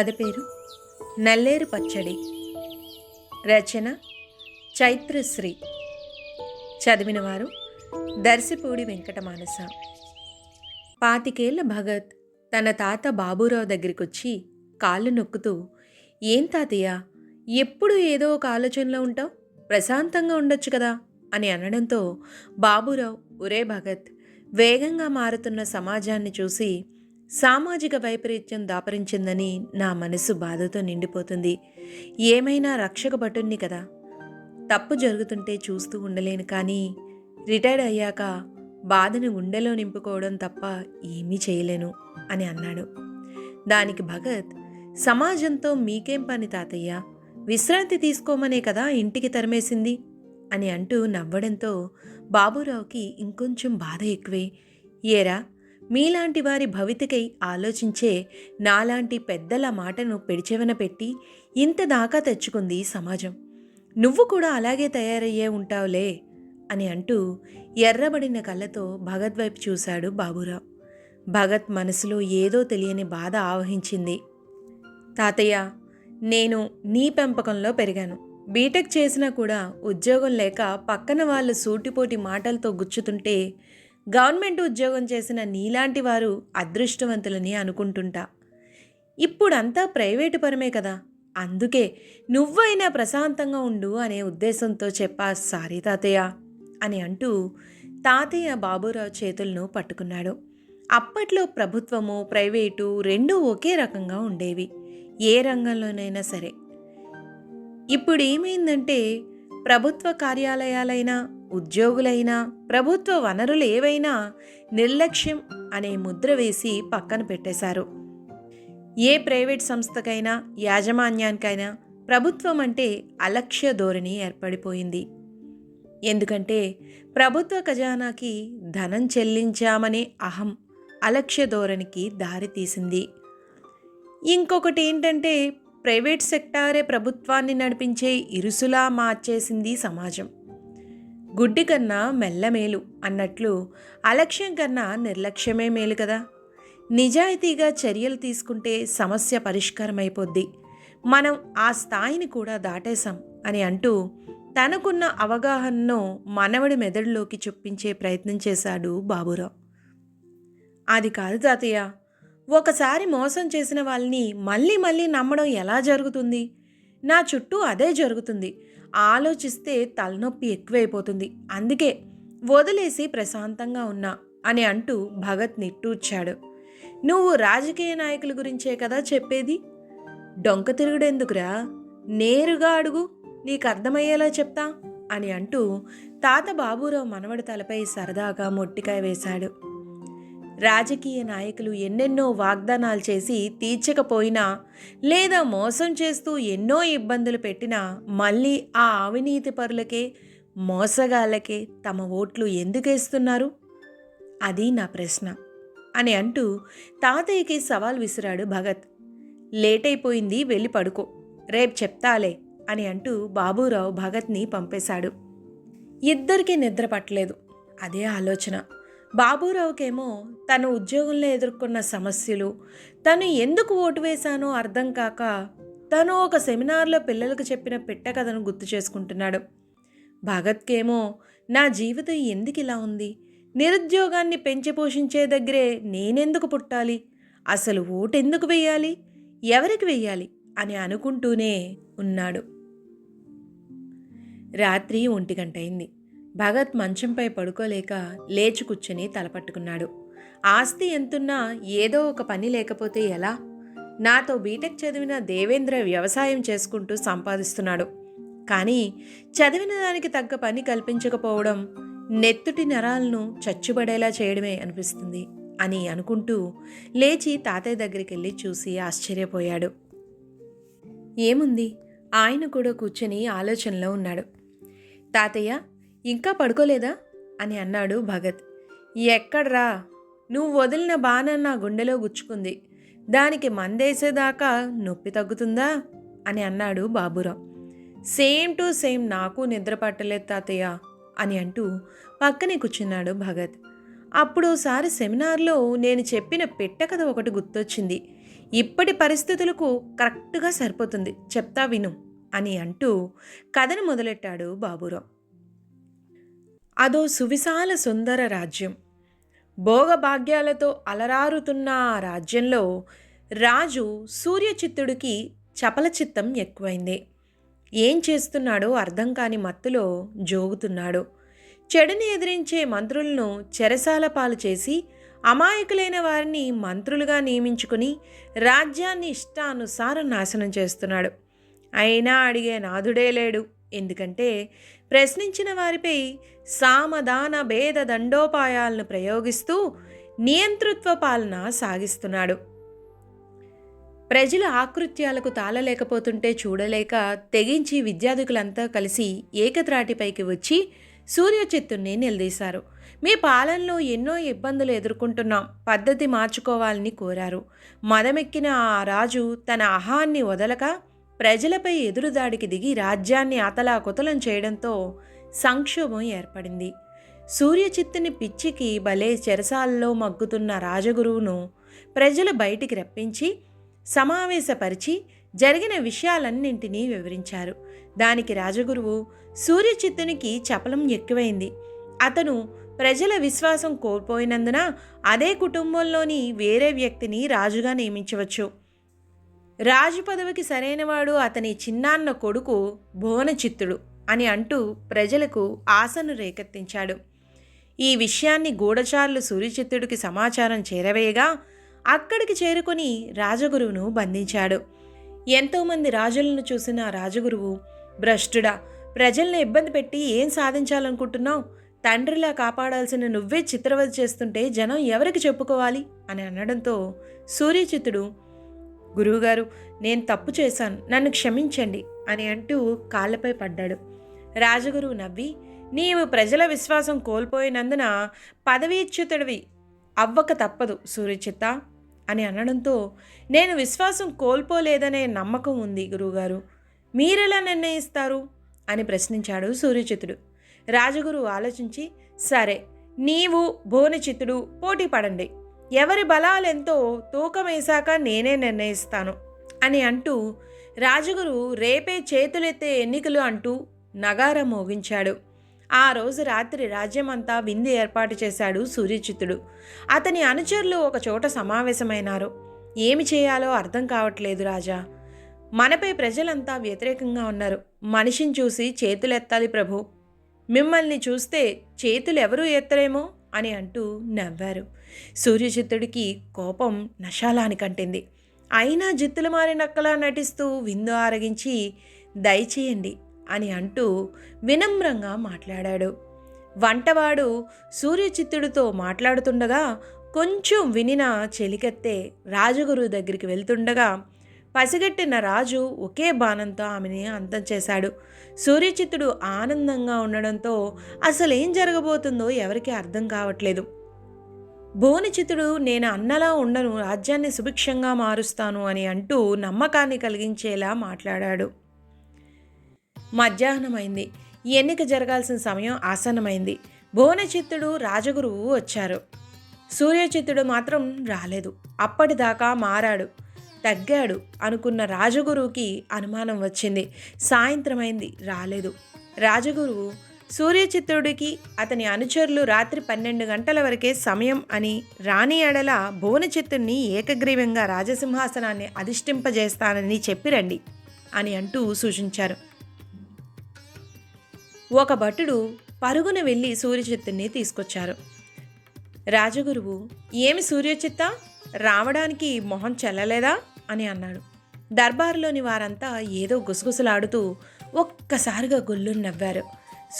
కథ పేరు నల్లేరు పచ్చడి. రచన చైత్రశ్రీ. చదివినవారు దర్శిపూడి వెంకట మానస పాతికేళ్ళ భగత్ తన తాత బాబురావు దగ్గరికొచ్చి కాళ్ళు నొక్కుతూ ఏం తాతయ్య ఎప్పుడు ఏదో ఒక ఆలోచనలో ఉంటావు? ప్రశాంతంగా ఉండొచ్చు కదా? అని అనడంతో బాబురావు ఒరే భగత్ వేగంగా మారుతున్న సమాజాన్ని చూసి సామాజిక వైపరీత్యం దాపరించిందని నా మనసు బాధతో నిండిపోతుంది. ఏమైనా రక్షక బటుణ్ణి కదా. తప్పు జరుగుతుంటే చూస్తూ ఉండలేను కానీ రిటైర్డ్ అయ్యాక బాధను గుండెలో నింపుకోవడం తప్ప ఏమీ చేయలేను అని అన్నాడు. దానికి భగత్ సమాజంతో మీకేం పని తాతయ్య? విశ్రాంతి తీసుకోమనే కదా ఇంటికి తరిమేసింది? అని అంటూ నవ్వడంతో బాబురావుకి ఇంకొంచెం బాధ ఎక్కువే. ఏరా మీలాంటి వారి భవితకై ఆలోచించే నాలాంటి పెద్దల మాటను పెడిచెవన పెట్టి ఇంత దాకా తెచ్చుకుంది సమాజం. నువ్వు కూడా అలాగే తయారయ్యే ఉంటావులే అని అంటూ ఎర్రబడిన కళ్ళతో భగత్ వైపు చూశాడు బాబురావు. భగత్ మనసులో ఏదో తెలియని బాధ ఆవహించింది. తాతయ్య నేను నీ పెంపకంలో పెరిగాను. బీటెక్ చేసినా కూడా ఉద్యోగం లేక పక్కన వాళ్ళు సూటిపోటి మాటలతో గుచ్చుతుంటే గవర్నమెంట్ ఉద్యోగం చేసిన నీలాంటి వారు అదృష్టవంతులని అనుకుంటుంటా. ఇప్పుడంతా ప్రైవేటు పరమే కదా. అందుకే నువ్వైనా ప్రశాంతంగా ఉండు అనే ఉద్దేశంతో చెప్పా సారీ తాతయ్య అని అంటూ తాతయ్య బాబురావు చేతులను పట్టుకున్నాడు. అప్పట్లో ప్రభుత్వము ప్రైవేటు రెండూ ఒకే రకంగా ఉండేవి. ఏ రంగంలోనైనా సరే. ఇప్పుడు ఏమైందంటే ప్రభుత్వ కార్యాలయాలైనా ఉద్యోగులైనా ప్రభుత్వ వనరులు ఏవైనా నిర్లక్ష్యం అనే ముద్ర వేసి పక్కన పెట్టేశారు. ఏ ప్రైవేట్ సంస్థకైనా యాజమాన్యానికైనా ప్రభుత్వం అంటే అలక్ష్య ధోరణి ఏర్పడిపోయింది. ఎందుకంటే ప్రభుత్వ ఖజానాకి ధనం చెల్లించామనే అహం అలక్ష్య ధోరణికి దారితీసింది ఇంకొకటి ఏంటంటే ప్రైవేట్ సెక్టారే ప్రభుత్వాన్ని నడిపించే ఇరుసులా మార్చేసింది సమాజం. గుడ్డి కన్నా మెల్లమేలు అన్నట్లు అలక్ష్యం కన్నా నిర్లక్ష్యమే మేలు కదా. నిజాయితీగా చర్యలు తీసుకుంటే సమస్య పరిష్కారం అయిపోద్ది మనం ఆ స్థాయిని కూడా దాటేశాం అని అంటూ తనకున్న అవగాహనను మనవడి మెదడులోకి చొప్పించే ప్రయత్నం చేశాడు బాబురావు. అది కాదు తాతయ్య ఒకసారి మోసం చేసిన వాళ్ళని మళ్ళీ మళ్ళీ నమ్మడం ఎలా జరుగుతుంది? నా చుట్టూ అదే జరుగుతుంది. ఆలోచిస్తే తలనొప్పి ఎక్కువైపోతుంది. అందుకే వదిలేసి ప్రశాంతంగా ఉన్నా అని అంటూ భగత్ నిట్టూర్చాడు. నువ్వు రాజకీయ నాయకుల గురించే కదా చెప్పేది? డొంక తిరుగుడెందుకురా? నేరుగా అడుగు నీకు అర్థమయ్యేలా చెప్తా అని అంటూ తాత బాబురావు మనవడి తలపై సరదాగా మొట్టికాయ వేశాడు. రాజకీయ నాయకులు ఎన్నెన్నో వాగ్దానాలు చేసి తీర్చకపోయినా లేదా మోసం చేస్తూ ఎన్నో ఇబ్బందులు పెట్టినా మళ్ళీ ఆ అవినీతి పరులకే మోసగాళ్ళకే తమ ఓట్లు ఎందుకేస్తున్నారు? అది నా ప్రశ్న అని అంటూ తాతయ్యకి సవాల్ విసిరాడు భగత్. లేట్ అయిపోయింది వెళ్ళి పడుకో. రేపు చెప్తాలే అని అంటూ బాబురావు భగత్ని పంపేశాడు. ఇద్దరికీ నిద్ర పట్టలేదు. అదే ఆలోచన. బాబురావుకేమో తన ఉద్యోగంలో ఎదుర్కొన్న సమస్యలు తను ఎందుకు ఓటు వేశానో అర్థం కాక తను ఒక సెమినార్లో పిల్లలకు చెప్పిన పెట్ట కథను గుర్తు చేసుకుంటున్నాడు. భగత్కేమో నా జీవితం ఎందుకు ఇలా ఉంది? నిరుద్యోగాన్ని పెంచి పోషించే దగ్గరే నేనెందుకు పుట్టాలి? అసలు ఓటు ఎందుకు వెయ్యాలి ఎవరికి వెయ్యాలి అని అనుకుంటూనే ఉన్నాడు. రాత్రి ఒంటి గంట అయింది భగత్ మంచంపై పడుకోలేక లేచి కూర్చొని తలపట్టుకున్నాడు. ఆస్తి ఎంతున్నా ఏదో ఒక పని లేకపోతే ఎలా? నాతో బీటెక్ చదివిన దేవేంద్ర వ్యవసాయం చేసుకుంటూ సంపాదిస్తున్నాడు. కానీ చదివిన దానికి తగ్గ పని కల్పించకపోవడం నెత్తుటి నరాలను చచ్చుబడేలా చేయడమే అనిపిస్తుంది అని అనుకుంటూ లేచి తాతయ్య దగ్గరికి వెళ్ళి చూసి ఆశ్చర్యపోయాడు. ఏముంది? ఆయన కూడా కూర్చొని ఆలోచనలో ఉన్నాడు. తాతయ్య ఇంకా పడుకోలేదా? అని అన్నాడు భగత్. ఎక్కడ్రా? నువ్వు వదిలిన బాణం నా గుండెలో గుచ్చుకుంది. దానికి మందేసేదాకా నొప్పి తగ్గుతుందా? అని అన్నాడు బాబురావు. సేమ్ టు సేమ్ నాకు నిద్ర పట్టలేదు తాతయ్య అని అంటూ పక్కనే కూర్చున్నాడు భగత్. అప్పుడోసారి సెమినార్లో నేను చెప్పిన పెట్టకథ ఒకటి గుర్తొచ్చింది. ఇప్పటి పరిస్థితులకు కరెక్ట్గా సరిపోతుంది. చెప్తా విను అని అంటూ కథను మొదలెట్టాడు బాబురావు. అదో సువిశాల సుందర రాజ్యం. భోగభాగ్యాలతో అలరారుతున్న ఆ రాజ్యంలో రాజు సూర్యచిత్తుడికి చపలచిత్తం ఎక్కువైంది. ఏం చేస్తున్నాడో అర్థం కాని మత్తులో జోగుతున్నాడు. చెడుని ఎదిరించే మంత్రులను చెరసాల పాలు చేసి అమాయకులైన వారిని మంత్రులుగా నియమించుకుని రాజ్యాన్ని ఇష్టానుసారం నాశనం చేస్తున్నాడు. అయినా అడిగే నాథుడే లేడు. ఎందుకంటే ప్రశ్నించిన వారిపై సామధాన భేద దండోపాయాలను ప్రయోగిస్తూ నియంతృత్వ పాలన సాగిస్తున్నాడు. ప్రజల ఆకృత్యాలకు తాళలేకపోతుంటే చూడలేక తెగించి విద్యార్థికులంతా కలిసి ఏకత్రాటిపైకి వచ్చి సూర్యచిత్తుణ్ణి నిలదీశారు. మీ పాలనలో ఎన్నో ఇబ్బందులు ఎదుర్కొంటున్నాం. పద్ధతి మార్చుకోవాలని కోరారు. మదమెక్కిన ఆ రాజు తన అహాన్ని వదలక ప్రజలపై ఎదురుదాడికి దిగి రాజ్యాన్ని అతలాకుతలం చేయడంతో సంక్షోభం ఏర్పడింది. సూర్యచిత్తుని పిచ్చికి భలే చెరసాల్లో మగ్గుతున్న రాజగురువును ప్రజలు బయటికి రప్పించి సమావేశపరిచి జరిగిన విషయాలన్నింటినీ వివరించారు. దానికి రాజగురువు సూర్యచిత్తునికి చపలం ఎక్కువైంది. అతను ప్రజల విశ్వాసం కోల్పోయినందున అదే కుటుంబంలోని వేరే వ్యక్తిని రాజుగా నియమించవచ్చు. రాజు పదవికి సరైనవాడు అతని చిన్నాన్న కొడుకు భువనచిత్తుడు అని అంటూ ప్రజలకు ఆశను రేకెత్తించాడు. ఈ విషయాన్ని గూఢచారులు సూర్యచిత్తుడికి సమాచారం చేరవేయగా అక్కడికి చేరుకొని రాజగురువును బంధించాడు. ఎంతోమంది రాజులను చూసిన రాజగురువు భ్రష్టుడా ప్రజల్ని ఇబ్బంది పెట్టి ఏం సాధించాలనుకుంటున్నావు? తండ్రిలా కాపాడాల్సిన నువ్వే చిత్రవధ చేస్తుంటే జనం ఎవరికి చెప్పుకోవాలి? అని అనడంతో సూర్యచిత్తుడు గురువుగారు నేను తప్పు చేశాను నన్ను క్షమించండి అని అంటూ కాళ్ళపై పడ్డాడు. రాజగురువు నవ్వి నీవు ప్రజల విశ్వాసం కోల్పోయినందున పదవీచ్యుతుడివి అవ్వక తప్పదు సూర్యచిత్త అని అనడంతో నేను విశ్వాసం కోల్పోలేదనే నమ్మకం ఉంది గురువుగారు. మీరెలా నిర్ణయిస్తారు? అని ప్రశ్నించాడు సూర్యచిత్తుడు. రాజగురు ఆలోచించి సరే నీవు భువనచిత్తుడు పోటీ పడండి. ఎవరి బలాలెంతో తూకం నేనే నిర్ణయిస్తాను అని అంటూ రాజగురు రేపే చేతులెత్తే ఎన్నికలు అంటూ నగారం మోగించాడు. ఆ రోజు రాత్రి రాజ్యమంతా విందు ఏర్పాటు చేశాడు సూర్యచిత్తుడు. అతని అనుచరులు ఒక చోట సమావేశమైనారు. ఏమి చేయాలో అర్థం కావట్లేదు రాజా. మనపై ప్రజలంతా వ్యతిరేకంగా ఉన్నారు. మనిషిని చూసి చేతులెత్తాలి ప్రభు. మిమ్మల్ని చూస్తే చేతులు ఎవరూ ఎత్తరేమో? అని అంటూ నవ్వారు. సూర్యచిత్తుడికి కోపం నశాలానికంటింది. అయినా జిత్తులు మారి నక్కలా నటిస్తూ విందు ఆరగించి దయచేయండి అని అంటూ వినమ్రంగా మాట్లాడాడు. వంటవాడు సూర్యచిత్తుడితో మాట్లాడుతుండగా కొంచెం వినిన చెలికెత్తే రాజగురు దగ్గరికి వెళ్తుండగా పసిగట్టిన రాజు ఒకే బాణంతో ఆమెని అంతం చేశాడు. సూర్యచిత్తుడు ఆనందంగా ఉండడంతో అసలు ఏం జరగబోతుందో ఎవరికీ అర్థం కావట్లేదు. భువనచిత్తుడు నేను అన్నలా ఉండను రాజ్యాన్ని సుభిక్షంగా మారుస్తాను అని అంటూ నమ్మకాన్ని కలిగించేలా మాట్లాడాడు. మధ్యాహ్నమైంది. ఎన్నిక జరగాల్సిన సమయం ఆసన్నమైంది. భువనచిత్తుడు రాజగురువు వచ్చారు. సూర్యచిత్తుడు మాత్రం రాలేదు. అప్పటిదాకా మారాడు. తగ్గాడు అనుకున్న రాజగురువుకి అనుమానం వచ్చింది. సాయంత్రమైంది రాలేదు. రాజగురువు సూర్యచిత్రుడికి అతని అనుచరులు రాత్రి పన్నెండు గంటల వరకే సమయం అని రాణి ఎడల భువనచిత్తుడిని ఏకగ్రీవంగా రాజసింహాసనాన్ని అధిష్ఠింపజేస్తానని చెప్పిరండి అని అంటూ సూచించారు. ఒక భటుడు పరుగున వెళ్ళి సూర్యచిత్తుని తీసుకొచ్చారు. రాజగురువు ఏమి సూర్యచిత్త? రావడానికి మొహం చెల్లలేదా? అని అన్నాడు. దర్బారులోని వారంతా ఏదో గుసగుసలాడుతూ ఒక్కసారిగా గొల్లు నవ్వారు.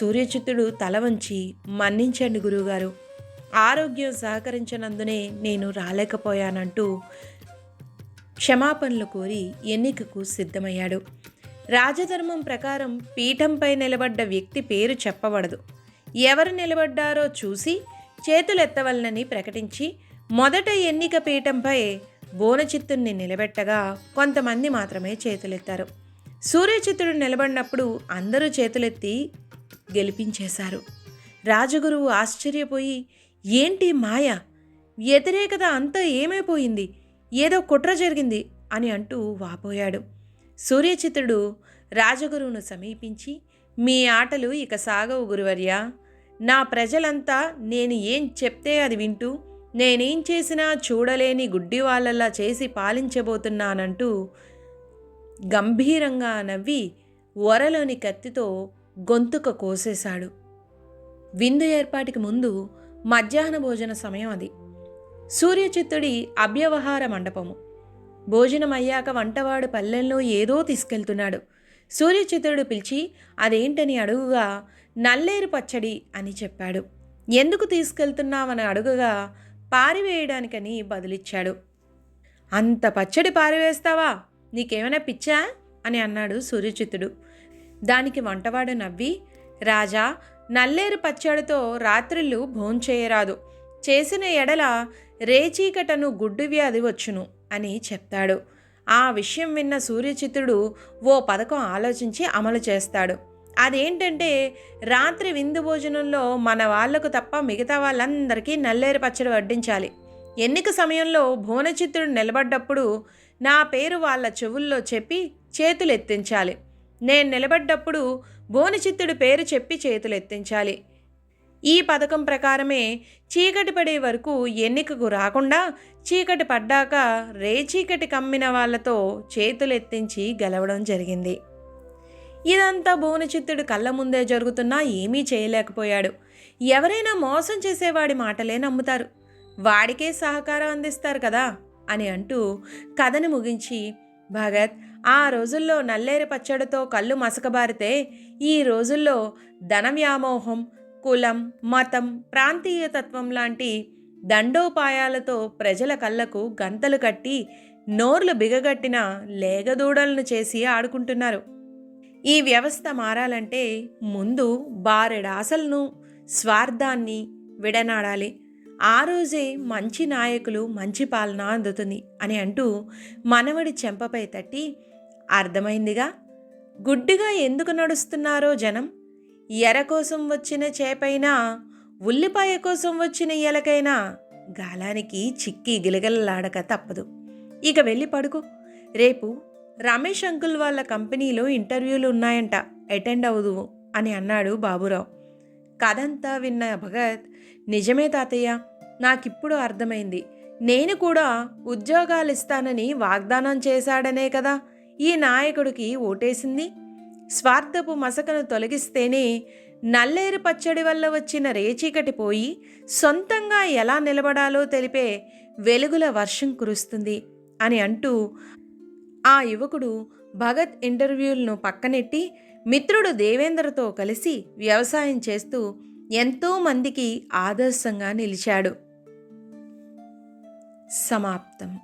సూర్యచిత్తుడు తల వంచి మన్నించండి గురువుగారు. ఆరోగ్యం సహకరించినందునే నేను రాలేకపోయానంటూ క్షమాపణలు కోరి ఎన్నికకు సిద్ధమయ్యాడు. రాజధర్మం ప్రకారం పీఠంపై నిలబడ్డ వ్యక్తి పేరు చెప్పబడదు. ఎవరు నిలబడ్డారో చూసి చేతులెత్తవలనని ప్రకటించి మొదట ఎన్నిక పీఠంపై బోనచిత్తుణ్ణి నిలబెట్టగా కొంతమంది మాత్రమే చేతులెత్తారు. సూర్యచిత్తుడు నిలబడినప్పుడు అందరూ చేతులెత్తి గెలిపించేశారు. రాజగురువు ఆశ్చర్యపోయి ఏంటి మాయ? వ్యతిరేకత అంతా ఏమైపోయింది? ఏదో కుట్ర జరిగింది అని అంటూ వాపోయాడు. సూర్యచిత్రుడు రాజగురువును సమీపించి మీ ఆటలు ఇక సాగవు గురువర్యా. నా ప్రజలంతా నేను ఏం చెప్తే అది వింటూ నేనేం చేసినా చూడలేని గుడ్డి వాళ్ళలా చేసి పాలించబోతున్నానంటూ గంభీరంగా నవ్వి వరలోని కత్తితో గొంతుక కోసేశాడు. విందు ఏర్పాటుకి ముందు మధ్యాహ్న భోజన సమయం అది. సూర్యచిత్తుడి అభ్యవహార మండపము. భోజనం అయ్యాక వంటవాడు పల్లెల్లో ఏదో తీసుకెళ్తున్నాడు. సూర్యచిత్రుడు పిలిచి అదేంటని అడుగుగా నల్లేరు పచ్చడి అని చెప్పాడు. ఎందుకు తీసుకెళ్తున్నావని అడుగుగా పారివేయడానికని బదులిచ్చాడు. అంత పచ్చడి పారివేస్తావా? నీకేమైనా పిచ్చా? అని అన్నాడు సూర్యచిత్తుడు. దానికి వంటవాడు నవ్వి రాజా నల్లేరు పచ్చడితో రాత్రిళ్ళు భోంచేయరాదు. చేసిన ఎడల రేచీకటను గుడ్డు వ్యాధి వచ్చును అని చెప్తాడు. ఆ విషయం విన్న సూర్యచిత్రుడు ఓ పథకం ఆలోచించి అమలు చేస్తాడు. అదేంటంటే రాత్రి విందు భోజనంలో మన వాళ్ళకు తప్ప మిగతా వాళ్ళందరికీ నల్లేరు పచ్చడి వడ్డించాలి. ఎన్నిక సమయంలో భువనచిత్రుడు నిలబడ్డప్పుడు నా పేరు వాళ్ళ చెవుల్లో చెప్పి చేతులు ఎత్తించాలి నేను నిలబడ్డప్పుడు భువనచిత్తుడి పేరు చెప్పి చేతులు ఎత్తించాలి ఈ పథకం ప్రకారమే చీకటి పడే వరకు ఎన్నికకు రాకుండా చీకటి పడ్డాక రేచీకటి కమ్మిన వాళ్ళతో చేతులెత్తించి గెలవడం జరిగింది. ఇదంతా భువనచిత్తుడు కళ్ళ ముందే జరుగుతున్నా ఏమీ చేయలేకపోయాడు. ఎవరైనా మోసం చేసేవాడి మాటలే నమ్ముతారు. వాడికే సహకారం అందిస్తారు కదా అని అంటూ కథను ముగించి భగత్ ఆ రోజుల్లో నల్లేరు పచ్చడితో కళ్ళు మసకబారితే ఈ రోజుల్లో ధన వ్యామోహం కులం మతం ప్రాంతీయతత్వం లాంటి దండోపాయాలతో ప్రజల కళ్ళకు గంతలు కట్టి నోర్లు బిగగట్టిన లేగదూడలను చేసి ఆడుకుంటున్నారు. ఈ వ్యవస్థ మారాలంటే ముందు బారెడాసలను స్వార్థాన్ని విడనాడాలి. ఆ రోజే మంచి నాయకులు మంచి పాలన అందుతుంది అని అంటూ మనవడి చెంపపై తట్టి అర్థమైందిగా? గుడ్డిగా ఎందుకు నడుస్తున్నారో జనం? ఎర కోసం వచ్చిన చేపైనా ఉల్లిపాయ కోసం వచ్చిన ఎలకైనా గాలానికి చిక్కి గిలగలలాడక తప్పదు. ఇక వెళ్ళి పడుకో. రేపు రమేష్ అంకుల్ వాళ్ళ కంపెనీలో ఇంటర్వ్యూలు ఉన్నాయంట అటెండ్ అవుదువు అని అన్నాడు బాబురావు. కథంతా విన్న భగత్ నిజమే తాతయ్య నాకిప్పుడు అర్థమైంది. నేను కూడా ఉద్యోగాలు ఇస్తానని వాగ్దానం చేశాడనే కదా ఈ నాయకుడికి ఓటేసింది. స్వార్థపు మసకను తొలగిస్తేనే నల్లేరు పచ్చడి వల్ల వచ్చిన రేచీకటి పోయి సొంతంగా ఎలా నిలబడాలో తెలిపే వెలుగుల వర్షం కురుస్తుంది అని అంటూ ఆ యువకుడు భగత్ ఇంటర్వ్యూలను పక్కనెట్టి మిత్రుడు దేవేంద్రతో కలిసి వ్యవసాయం చేస్తూ ఎంతో మందికి ఆదర్శంగా నిలిచాడు. సమాప్తం.